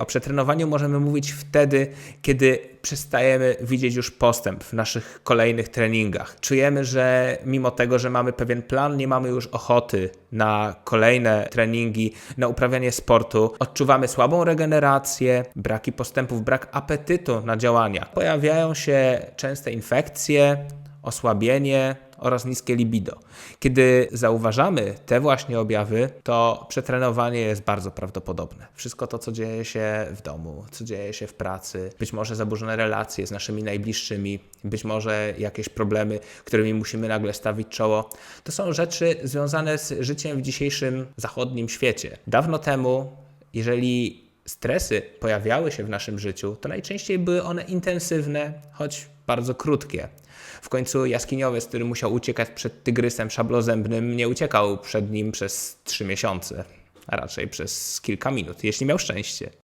O przetrenowaniu możemy mówić wtedy, kiedy przestajemy widzieć już postęp w naszych kolejnych treningach. Czujemy, że mimo tego, że mamy pewien plan, nie mamy już ochoty na kolejne treningi, na uprawianie sportu. Odczuwamy słabą regenerację, braki postępów, brak apetytu na działania. Pojawiają się częste infekcje, osłabienie oraz niskie libido. Kiedy zauważamy te właśnie objawy, to przetrenowanie jest bardzo prawdopodobne. Wszystko to, co dzieje się w domu, co dzieje się w pracy, być może zaburzone relacje z naszymi najbliższymi, być może jakieś problemy, którymi musimy nagle stawić czoło, to są rzeczy związane z życiem w dzisiejszym zachodnim świecie. Dawno temu, jeżeli stresy pojawiały się w naszym życiu, to najczęściej były one intensywne, choć bardzo krótkie. W końcu jaskiniowiec, który musiał uciekać przed tygrysem szablozębnym, nie uciekał przed nim przez trzy miesiące, a raczej przez kilka minut, jeśli miał szczęście.